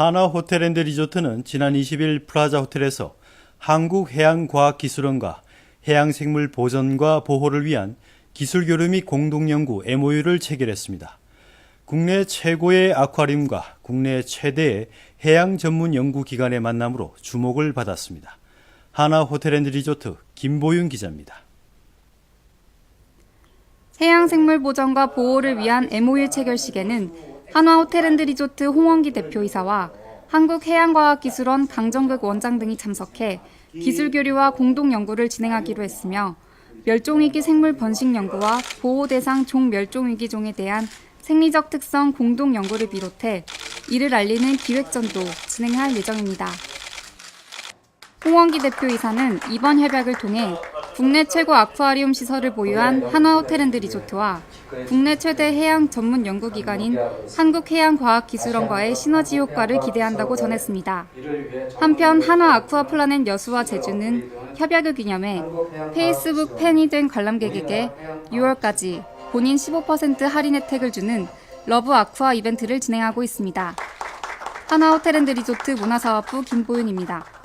하나 호텔앤드 리조트는 지난 20일 플라자 호텔에서 한국해양과학기술원과 해양생물 보전과 보호를 위한 기술교류 및 공동연구 MOU를 체결했습니다. 국내 최고의 아쿠아리움과 국내 최대의 해양 전문 연구기관의 만남으로 주목을 받았습니다. 하나 호텔앤드 리조트 김보윤 기자입니다. 해양생물 보전과 보호를 위한 MOU 체결식에는 한화호텔앤드 리조트 홍원기 대표이사와 한국해양과학기술원 강정극 원장 등이 참석해 기술 교류와 공동 연구를 진행하기로 했으며 멸종위기 생물 번식 연구와 보호 대상 종 멸종위기 종에 대한 생리적 특성 공동 연구를 비롯해 이를 알리는 기획전도 진행할 예정입니다. 홍원기 대표이사는 이번 협약을 통해 국내 최고 아쿠아리움 시설을 보유한 한화호텔앤드 리조트와 국내 최대 해양 전문 연구기관인 한국해양과학기술원과의 시너지 효과를 기대한다고 전했습니다. 한편 한화 아쿠아플라넷 여수와 제주는 협약을 기념해 페이스북 팬이 된 관람객에게 6월까지 본인 15% 할인 혜택을 주는 러브 아쿠아 이벤트를 진행하고 있습니다. 한화호텔앤드 리조트 문화사업부 김보윤입니다.